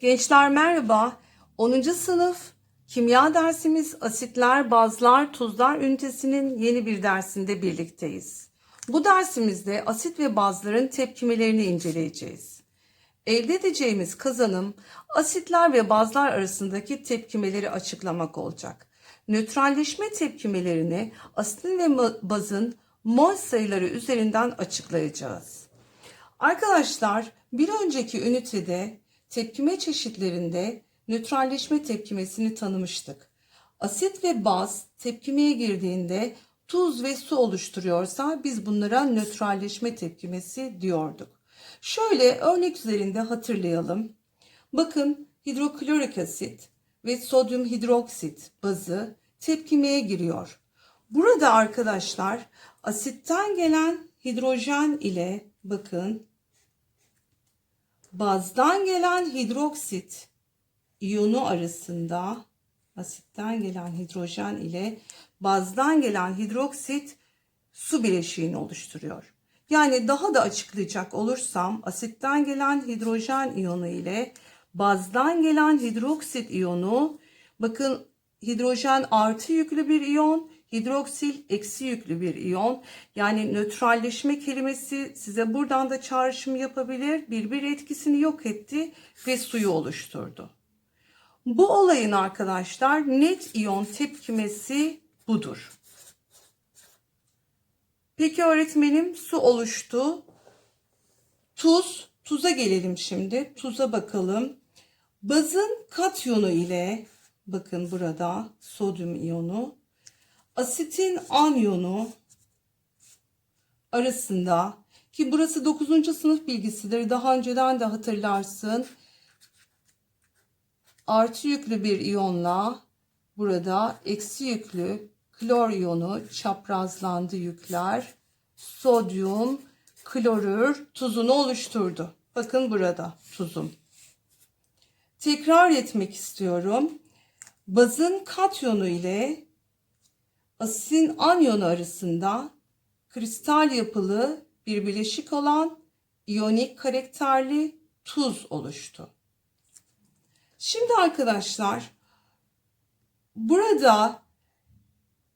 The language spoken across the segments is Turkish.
Gençler merhaba. 10. sınıf kimya dersimiz asitler, bazlar, tuzlar ünitesinin yeni bir dersinde birlikteyiz. Bu dersimizde asit ve bazların tepkimelerini inceleyeceğiz. Elde edeceğimiz kazanım asitler ve bazlar arasındaki tepkimeleri açıklamak olacak. Nötralleşme tepkimelerini asitin ve bazın mol sayıları üzerinden açıklayacağız. Arkadaşlar bir önceki ünitede tepkime çeşitlerinde nötralleşme tepkimesini tanımıştık. Asit ve baz tepkimeye girdiğinde tuz ve su oluşturuyorsa biz bunlara nötralleşme tepkimesi diyorduk. Şöyle örnek üzerinde hatırlayalım. Bakın hidroklorik asit ve sodyum hidroksit bazı tepkimeye giriyor. Burada arkadaşlar asitten gelen hidrojen ile bakın bazdan gelen hidroksit iyonu arasında asitten gelen hidrojen ile bazdan gelen hidroksit su bileşiğini oluşturuyor. Yani daha da açıklayacak olursam asitten gelen hidrojen iyonu ile bazdan gelen hidroksit iyonu bakın hidrojen artı yüklü bir iyon, hidroksil eksi yüklü bir iyon. Yani nötralleşme kelimesi size buradan da çağrışım yapabilir. Birbir etkisini yok etti ve suyu oluşturdu. Bu olayın arkadaşlar net iyon tepkimesi budur. Peki öğretmenim su oluştu. Tuz, tuza gelelim şimdi. Tuza bakalım. Bazın katyonu ile bakın burada sodyum iyonu, asitin anyonu arasında ki burası 9. sınıf bilgisidir. Daha önceden de hatırlarsın. Artı yüklü bir iyonla burada eksi yüklü klor iyonu çaprazlandı yükler. Sodyum, klorür tuzunu oluşturdu. Bakın burada tuzum. Tekrar etmek istiyorum. Bazın katyonu ile asitin anyonu arasında kristal yapılı bir bileşik olan iyonik karakterli tuz oluştu. Şimdi arkadaşlar burada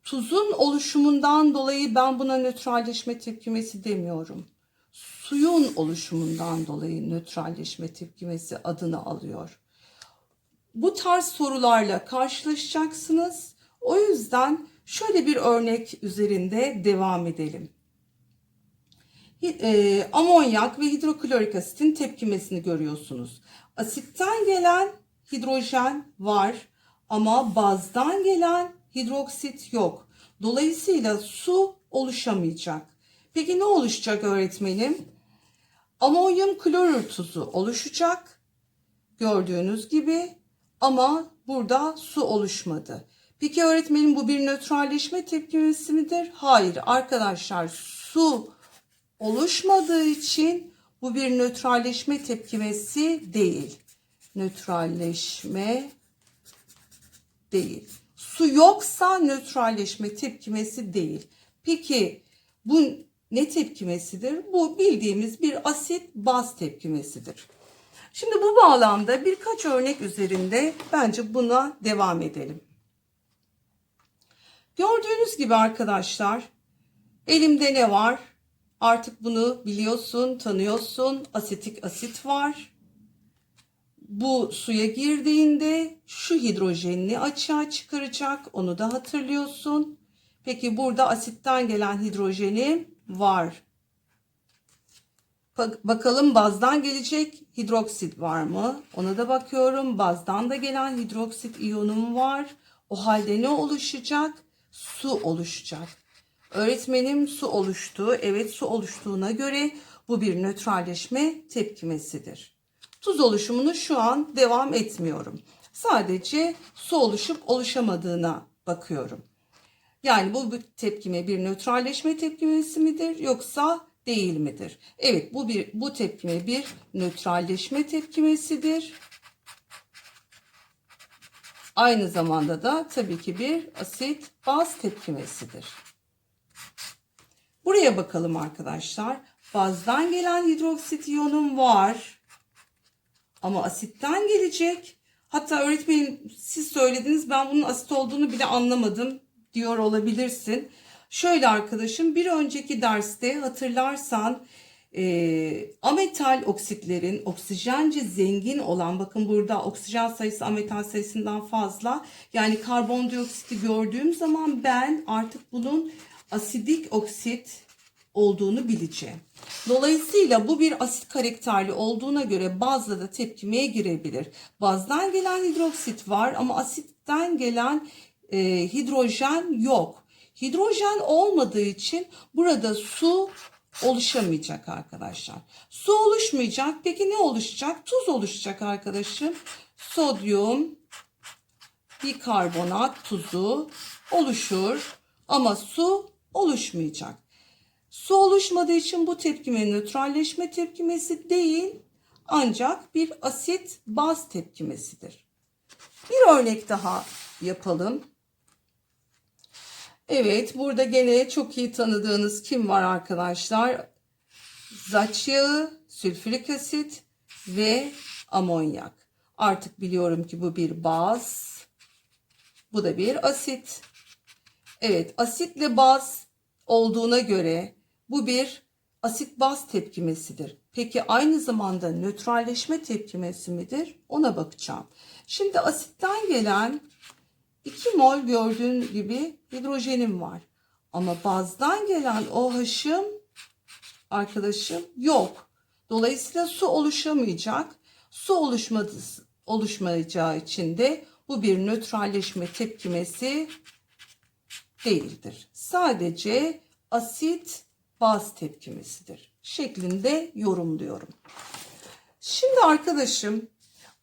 tuzun oluşumundan dolayı ben buna nötralleşme tepkimesi demiyorum. Suyun oluşumundan dolayı nötralleşme tepkimesi adını alıyor. Bu tarz sorularla karşılaşacaksınız. O yüzden şöyle bir örnek üzerinde devam edelim. E, amonyak ve hidroklorik asitin tepkimesini görüyorsunuz. Asitten gelen hidrojen var ama bazdan gelen hidroksit yok. Dolayısıyla su oluşamayacak. Peki ne oluşacak öğretmenim? Amonyum klorür tuzu oluşacak. Gördüğünüz gibi ama burada su oluşmadı. Peki öğretmenim bu bir nötralleşme tepkimesi midir? Hayır arkadaşlar su oluşmadığı için bu bir nötralleşme tepkimesi değil. Nötralleşme değil. Su yoksa nötralleşme tepkimesi değil. Peki bu ne tepkimesidir? Bu bildiğimiz bir asit baz tepkimesidir. Şimdi bu bağlamda birkaç örnek üzerinde bence buna devam edelim. Gördüğünüz gibi arkadaşlar elimde ne var? Artık bunu biliyorsun, tanıyorsun. Asetik asit var. Bu suya girdiğinde şu hidrojenini açığa çıkaracak. Onu da hatırlıyorsun. Peki burada asitten gelen hidrojeni var. Bakalım bazdan gelecek hidroksit var mı? Ona da bakıyorum. Bazdan da gelen hidroksit iyonum var. O halde ne oluşacak? Su oluşacak. Öğretmenim su oluştu. Evet su oluştuğuna göre bu bir nötralleşme tepkimesidir. Tuz oluşumunu şu an devam etmiyorum. Sadece su oluşup oluşamadığına bakıyorum. Yani bu tepkime bir nötralleşme tepkimesi midir yoksa değil midir? Evet bu bir bu tepkime bir nötralleşme tepkimesidir. Aynı zamanda da tabii ki bir asit baz tepkimesidir. Buraya bakalım arkadaşlar. Bazdan gelen hidroksit iyonum var. Ama asitten gelecek. Hatta öğretmenim siz söylediniz ben bunun asit olduğunu bile anlamadım diyor olabilirsin. Şöyle arkadaşım bir önceki derste hatırlarsan e, ametal oksitlerin oksijence zengin olan bakın burada oksijen sayısı ametal sayısından fazla yani karbondioksiti gördüğüm zaman ben artık bunun asidik oksit olduğunu bileceğim. Dolayısıyla bu bir asit karakterli olduğuna göre bazla da tepkimeye girebilir. Bazdan gelen hidroksit var ama asitten gelen e, hidrojen yok. Hidrojen olmadığı için burada su oluşamayacak arkadaşlar. Su oluşmayacak. Peki ne oluşacak? Tuz oluşacak arkadaşım. Sodyum bikarbonat tuzu oluşur ama su oluşmayacak. Su oluşmadığı için bu tepkime nötralleşme tepkimesi değil ancak bir asit baz tepkimesidir. Bir örnek daha yapalım. Evet burada gene çok iyi tanıdığınız kim var arkadaşlar? Zaç yağı, sülfürik asit ve amonyak. Artık biliyorum ki bu bir baz. Bu da bir asit. Evet asitle baz olduğuna göre bu bir asit baz tepkimesidir. Peki aynı zamanda nötralleşme tepkimesi midir? Ona bakacağım. Şimdi asitten gelen 2 mol gördüğün gibi hidrojenim var. Ama bazdan gelen OH'ım arkadaşım yok. Dolayısıyla su oluşamayacak. Su oluşmadı, oluşmayacağı için de bu bir nötralleşme tepkimesi değildir. Sadece asit baz tepkimesidir şeklinde yorumluyorum. Şimdi arkadaşım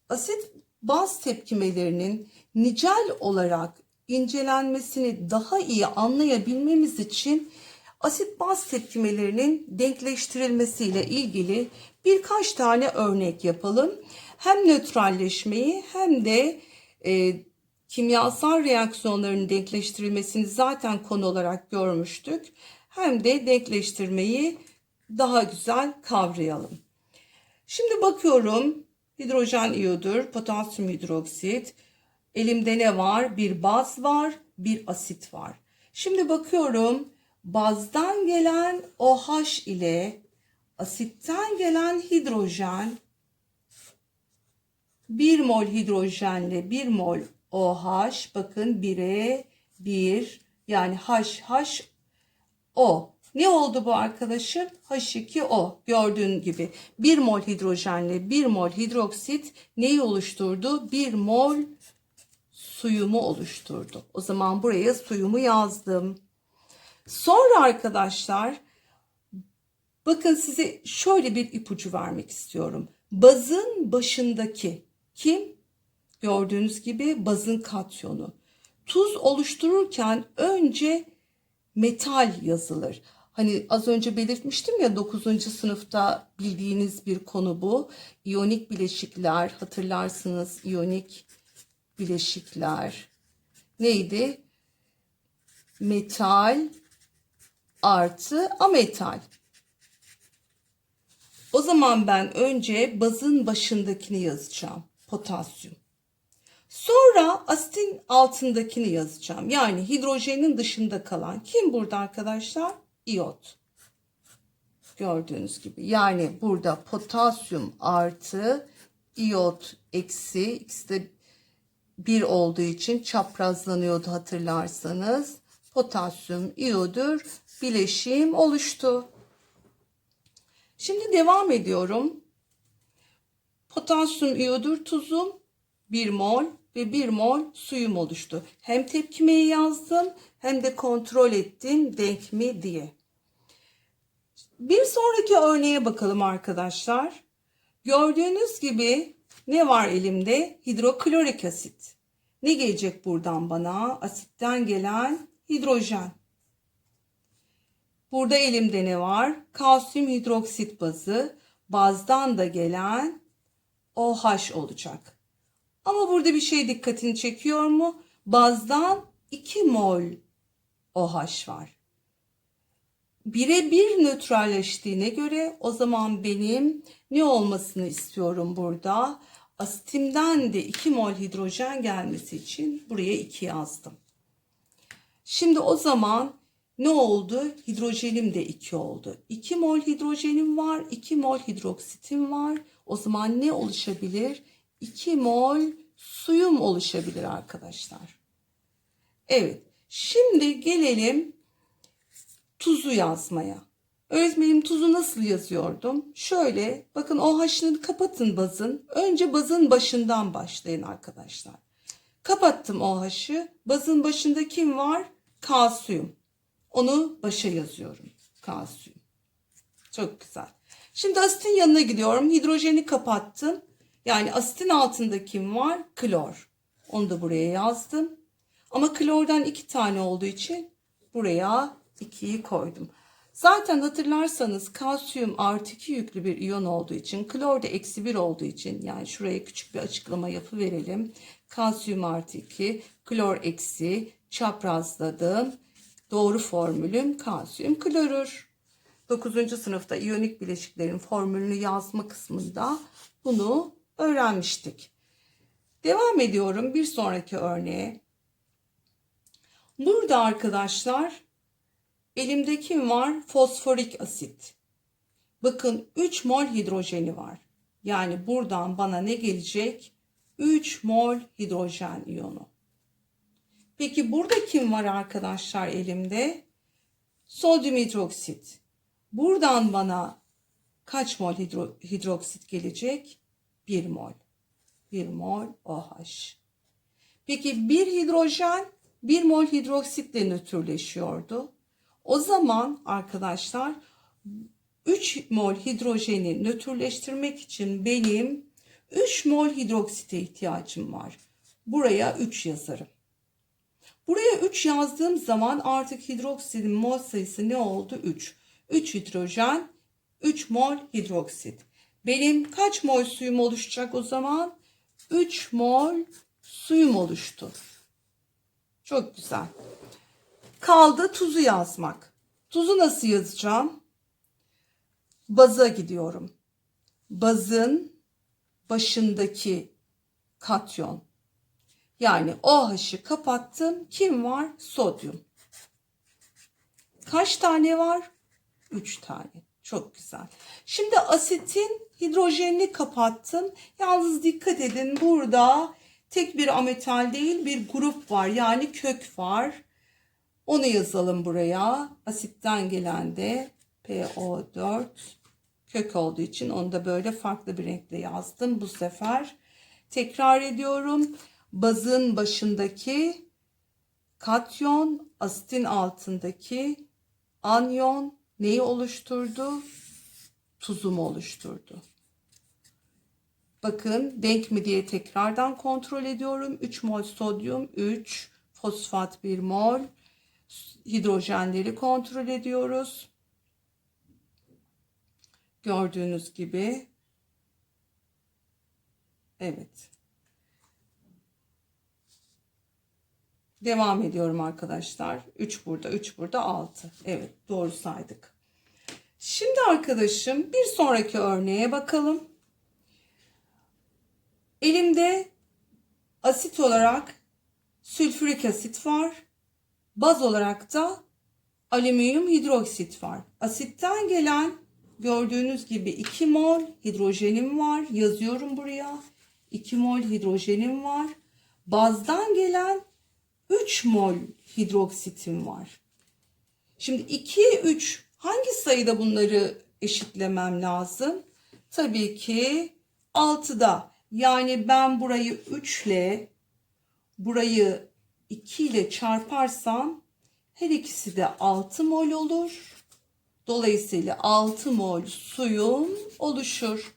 asit baz tepkimelerinin nicel olarak incelenmesini daha iyi anlayabilmemiz için asit baz tepkimelerinin denkleştirilmesiyle ilgili birkaç tane örnek yapalım. Hem nötralleşmeyi hem de e, kimyasal reaksiyonların denkleştirilmesini zaten konu olarak görmüştük. Hem de denkleştirmeyi daha güzel kavrayalım. Şimdi bakıyorum hidrojen iyodür, potasyum hidroksit. Elimde ne var? Bir baz var, bir asit var. Şimdi bakıyorum bazdan gelen OH ile asitten gelen hidrojen 1 mol hidrojenle 1 mol OH bakın 1'e 1 yani HHO. Ne oldu bu arkadaşım? H2O gördüğün gibi 1 mol hidrojenle 1 mol hidroksit neyi oluşturdu? 1 mol suyumu oluşturdu. O zaman buraya suyumu yazdım. Sonra arkadaşlar bakın size şöyle bir ipucu vermek istiyorum. Bazın başındaki kim? Gördüğünüz gibi bazın katyonu. Tuz oluştururken önce metal yazılır. Hani az önce belirtmiştim ya 9. sınıfta bildiğiniz bir konu bu. İyonik bileşikler hatırlarsınız iyonik bileşikler. Neydi? Metal artı ametal. O zaman ben önce bazın başındakini yazacağım. Potasyum. Sonra asitin altındakini yazacağım. Yani hidrojenin dışında kalan kim burada arkadaşlar? İyot. Gördüğünüz gibi. Yani burada potasyum artı iyot eksi ikisi de bir olduğu için çaprazlanıyordu hatırlarsanız. Potasyum iyodur bileşim oluştu. Şimdi devam ediyorum. Potasyum iyodur tuzum 1 mol ve 1 mol suyum oluştu. Hem tepkimeyi yazdım hem de kontrol ettim denk mi diye. Bir sonraki örneğe bakalım arkadaşlar. Gördüğünüz gibi ne var elimde? Hidroklorik asit. Ne gelecek buradan bana? Asitten gelen hidrojen. Burada elimde ne var? Kalsiyum hidroksit bazı. Bazdan da gelen OH olacak. Ama burada bir şey dikkatini çekiyor mu? Bazdan 2 mol OH var. birebir nötralleştiğine göre o zaman benim ne olmasını istiyorum burada? Asitimden de 2 mol hidrojen gelmesi için buraya 2 yazdım. Şimdi o zaman ne oldu? Hidrojenim de 2 oldu. 2 mol hidrojenim var, 2 mol hidroksitim var. O zaman ne oluşabilir? 2 mol suyum oluşabilir arkadaşlar. Evet. Şimdi gelelim tuzu yazmaya. Öğretmenim tuzu nasıl yazıyordum? Şöyle bakın o haşını kapatın bazın. Önce bazın başından başlayın arkadaşlar. Kapattım o haşı. Bazın başında kim var? Kalsiyum. Onu başa yazıyorum. Kalsiyum. Çok güzel. Şimdi asitin yanına gidiyorum. Hidrojeni kapattım. Yani asitin altında kim var? Klor. Onu da buraya yazdım. Ama klordan iki tane olduğu için buraya 2'yi koydum. Zaten hatırlarsanız kalsiyum artı 2 yüklü bir iyon olduğu için klor da eksi 1 olduğu için yani şuraya küçük bir açıklama yapı verelim. Kalsiyum artı 2 klor eksi çaprazladım. Doğru formülüm kalsiyum klorür. 9. sınıfta iyonik bileşiklerin formülünü yazma kısmında bunu öğrenmiştik. Devam ediyorum bir sonraki örneğe. Burada arkadaşlar elimde kim var? Fosforik asit. Bakın 3 mol hidrojeni var. Yani buradan bana ne gelecek? 3 mol hidrojen iyonu. Peki burada kim var arkadaşlar elimde? Sodyum hidroksit. Buradan bana kaç mol hidro, hidroksit gelecek? 1 mol. 1 mol OH. Peki bir hidrojen 1 mol hidroksitle nötrleşiyordu. O zaman arkadaşlar 3 mol hidrojeni nötrleştirmek için benim 3 mol hidroksite ihtiyacım var. Buraya 3 yazarım. Buraya 3 yazdığım zaman artık hidroksitin mol sayısı ne oldu? 3. 3 hidrojen, 3 mol hidroksit. Benim kaç mol suyum oluşacak o zaman? 3 mol suyum oluştu. Çok güzel. Kaldı tuzu yazmak. Tuzu nasıl yazacağım? Baza gidiyorum. Bazın başındaki katyon. Yani OH'ı kapattım. Kim var? Sodyum. Kaç tane var? 3 tane. Çok güzel. Şimdi asitin hidrojenini kapattım. Yalnız dikkat edin burada tek bir ametal değil bir grup var. Yani kök var. Onu yazalım buraya. Asitten gelen de PO4 kök olduğu için onu da böyle farklı bir renkle yazdım bu sefer. Tekrar ediyorum. Bazın başındaki katyon, asitin altındaki anyon neyi oluşturdu? Tuzumu oluşturdu. Bakın denk mi diye tekrardan kontrol ediyorum. 3 mol sodyum, 3 fosfat 1 mol. Hidrojenleri kontrol ediyoruz. Gördüğünüz gibi. Evet. Devam ediyorum arkadaşlar. 3 burada, 3 burada, 6. Evet, doğru saydık. Şimdi arkadaşım bir sonraki örneğe bakalım. Elimde asit olarak sülfürik asit var. Baz olarak da alüminyum hidroksit var. Asitten gelen gördüğünüz gibi 2 mol hidrojenim var. Yazıyorum buraya. 2 mol hidrojenim var. Bazdan gelen 3 mol hidroksitim var. Şimdi 2, 3 hangi sayıda bunları eşitlemem lazım? Tabii ki 6'da. Yani ben burayı 3 ile burayı 2 ile çarparsam her ikisi de 6 mol olur. Dolayısıyla 6 mol suyum oluşur.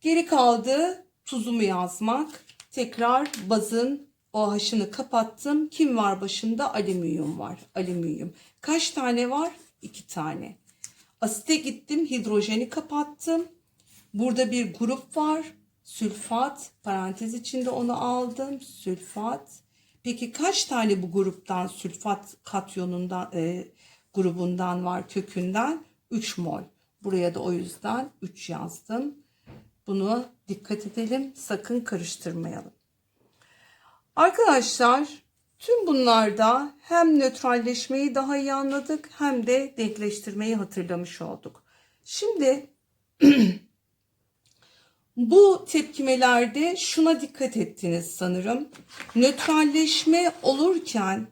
Geri kaldı tuzumu yazmak. Tekrar bazın OH'ını kapattım. Kim var başında? Alüminyum var. Alüminyum. Kaç tane var? 2 tane. Asite gittim. Hidrojeni kapattım. Burada bir grup var. Sülfat. Parantez içinde onu aldım. Sülfat. Peki kaç tane bu gruptan sülfat katyonundan e, grubundan var kökünden 3 mol. Buraya da o yüzden 3 yazdım. Bunu dikkat edelim. Sakın karıştırmayalım. Arkadaşlar tüm bunlarda hem nötralleşmeyi daha iyi anladık hem de denkleştirmeyi hatırlamış olduk. Şimdi bu tepkimelerde şuna dikkat ettiniz sanırım. Nötralleşme olurken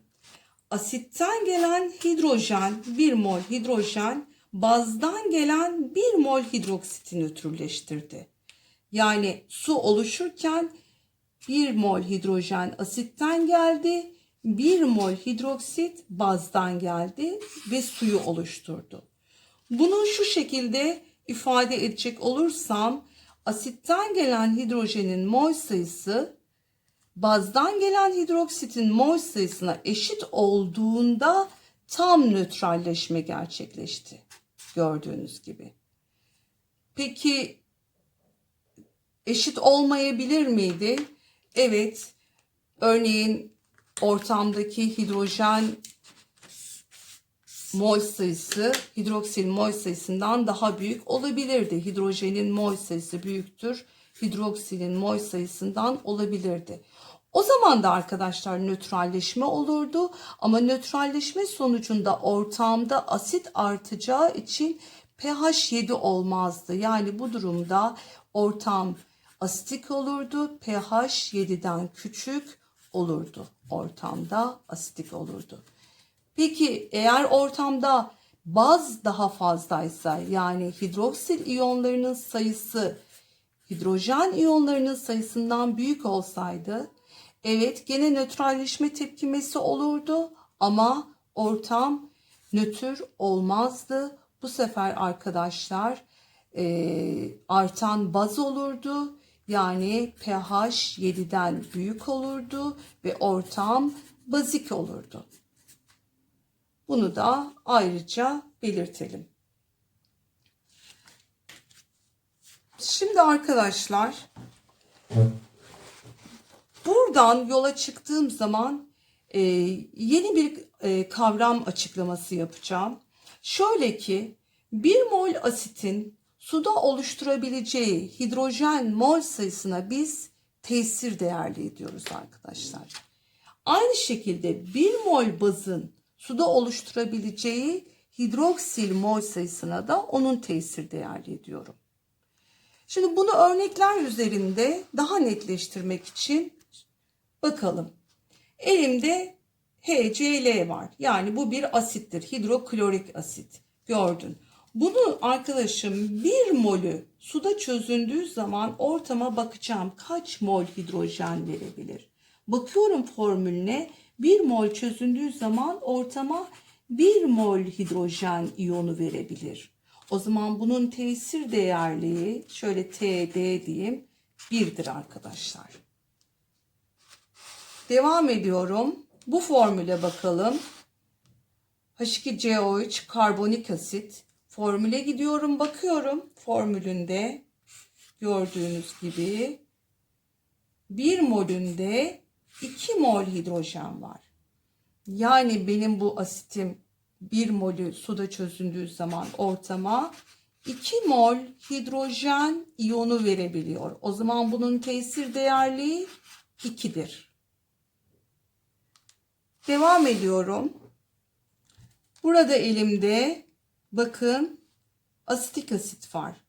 asitten gelen hidrojen, 1 mol hidrojen bazdan gelen 1 mol hidroksiti nötrleştirdi. Yani su oluşurken 1 mol hidrojen asitten geldi, 1 mol hidroksit bazdan geldi ve suyu oluşturdu. Bunu şu şekilde ifade edecek olursam asitten gelen hidrojenin mol sayısı bazdan gelen hidroksitin mol sayısına eşit olduğunda tam nötralleşme gerçekleşti. Gördüğünüz gibi. Peki eşit olmayabilir miydi? Evet. Örneğin ortamdaki hidrojen mol sayısı hidroksil mol sayısından daha büyük olabilirdi. Hidrojenin mol sayısı büyüktür. Hidroksilin mol sayısından olabilirdi. O zaman da arkadaşlar nötralleşme olurdu ama nötralleşme sonucunda ortamda asit artacağı için pH 7 olmazdı. Yani bu durumda ortam asitik olurdu. pH 7'den küçük olurdu. Ortamda asitik olurdu. Peki eğer ortamda baz daha fazlaysa yani hidroksil iyonlarının sayısı hidrojen iyonlarının sayısından büyük olsaydı evet gene nötralleşme tepkimesi olurdu ama ortam nötr olmazdı. Bu sefer arkadaşlar e, artan baz olurdu. Yani pH 7'den büyük olurdu ve ortam bazik olurdu. Bunu da ayrıca belirtelim. Şimdi arkadaşlar buradan yola çıktığım zaman e, yeni bir e, kavram açıklaması yapacağım. Şöyle ki 1 mol asitin suda oluşturabileceği hidrojen mol sayısına biz tesir değerli ediyoruz arkadaşlar. Aynı şekilde 1 mol bazın suda oluşturabileceği hidroksil mol sayısına da onun tesir değerli ediyorum. Şimdi bunu örnekler üzerinde daha netleştirmek için bakalım. Elimde HCl var. Yani bu bir asittir. Hidroklorik asit. Gördün. Bunu arkadaşım bir molü suda çözündüğü zaman ortama bakacağım kaç mol hidrojen verebilir. Bakıyorum formülüne 1 mol çözündüğü zaman ortama 1 mol hidrojen iyonu verebilir. O zaman bunun tesir değerliği şöyle TD diyeyim 1'dir arkadaşlar. Devam ediyorum. Bu formüle bakalım. H2CO3 karbonik asit. Formüle gidiyorum bakıyorum. Formülünde gördüğünüz gibi 1 molünde 2 mol hidrojen var. Yani benim bu asitim 1 molü suda çözündüğü zaman ortama 2 mol hidrojen iyonu verebiliyor. O zaman bunun tesir değerliği 2'dir. Devam ediyorum. Burada elimde bakın asitik asit var.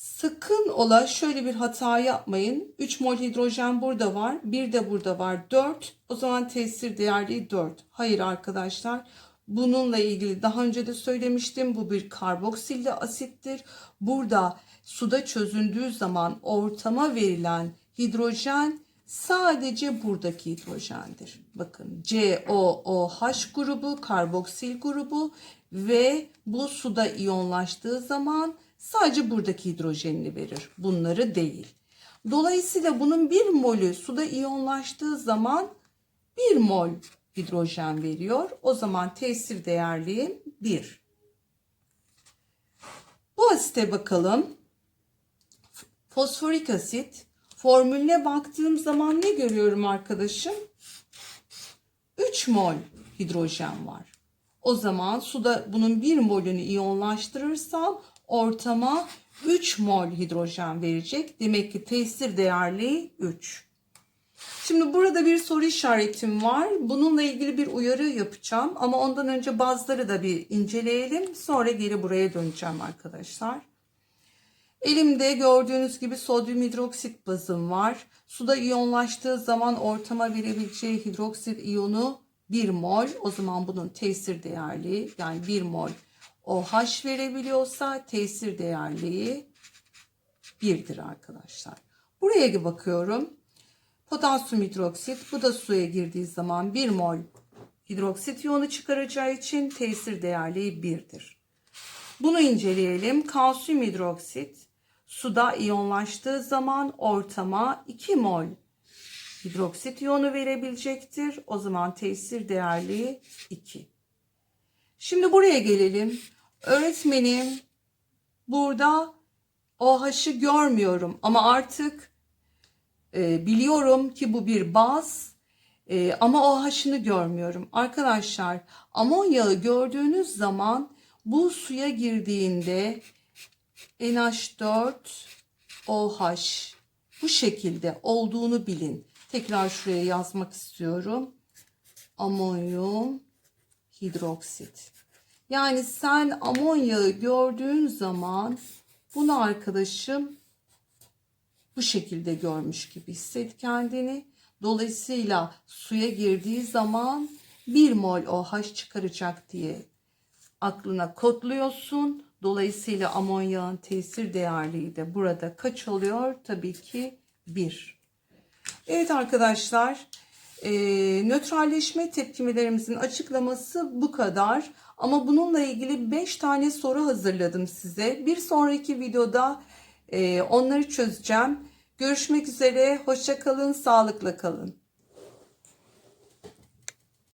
Sakın ola şöyle bir hata yapmayın. 3 mol hidrojen burada var. Bir de burada var. 4. O zaman tesir değerliği 4. Hayır arkadaşlar. Bununla ilgili daha önce de söylemiştim. Bu bir karboksilli asittir. Burada suda çözündüğü zaman ortama verilen hidrojen sadece buradaki hidrojendir. Bakın COOH grubu, karboksil grubu ve bu suda iyonlaştığı zaman sadece buradaki hidrojenini verir. Bunları değil. Dolayısıyla bunun bir molü suda iyonlaştığı zaman bir mol hidrojen veriyor. O zaman tesir değerliği 1. Bu asite bakalım. Fosforik asit. Formülüne baktığım zaman ne görüyorum arkadaşım? 3 mol hidrojen var. O zaman suda bunun 1 molünü iyonlaştırırsam ortama 3 mol hidrojen verecek. Demek ki tesir değerli 3. Şimdi burada bir soru işaretim var. Bununla ilgili bir uyarı yapacağım. Ama ondan önce bazıları da bir inceleyelim. Sonra geri buraya döneceğim arkadaşlar. Elimde gördüğünüz gibi sodyum hidroksit bazım var. Suda iyonlaştığı zaman ortama verebileceği hidroksit iyonu 1 mol. O zaman bunun tesir değerli yani 1 mol OH verebiliyorsa tesir değerliği 1'dir arkadaşlar. Buraya bakıyorum. Potasyum hidroksit bu da suya girdiği zaman 1 mol hidroksit iyonu çıkaracağı için tesir değerliği 1'dir. Bunu inceleyelim. Kalsiyum hidroksit suda iyonlaştığı zaman ortama 2 mol hidroksit iyonu verebilecektir. O zaman tesir değerliği 2. Şimdi buraya gelelim. Öğretmenim burada OH'ı görmüyorum ama artık e, biliyorum ki bu bir baz e, ama OH'ını görmüyorum. Arkadaşlar amonyağı gördüğünüz zaman bu suya girdiğinde NH4 OH bu şekilde olduğunu bilin. Tekrar şuraya yazmak istiyorum. Amonyum hidroksit. Yani sen amonyağı gördüğün zaman bunu arkadaşım bu şekilde görmüş gibi hisset kendini. Dolayısıyla suya girdiği zaman 1 mol OH çıkaracak diye aklına kodluyorsun. Dolayısıyla amonyağın tesir değerliği de burada kaç oluyor? Tabii ki 1. Evet arkadaşlar, e, nötralleşme tepkimelerimizin açıklaması bu kadar. Ama bununla ilgili 5 tane soru hazırladım size. Bir sonraki videoda e, onları çözeceğim. Görüşmek üzere, hoşça kalın, sağlıkla kalın.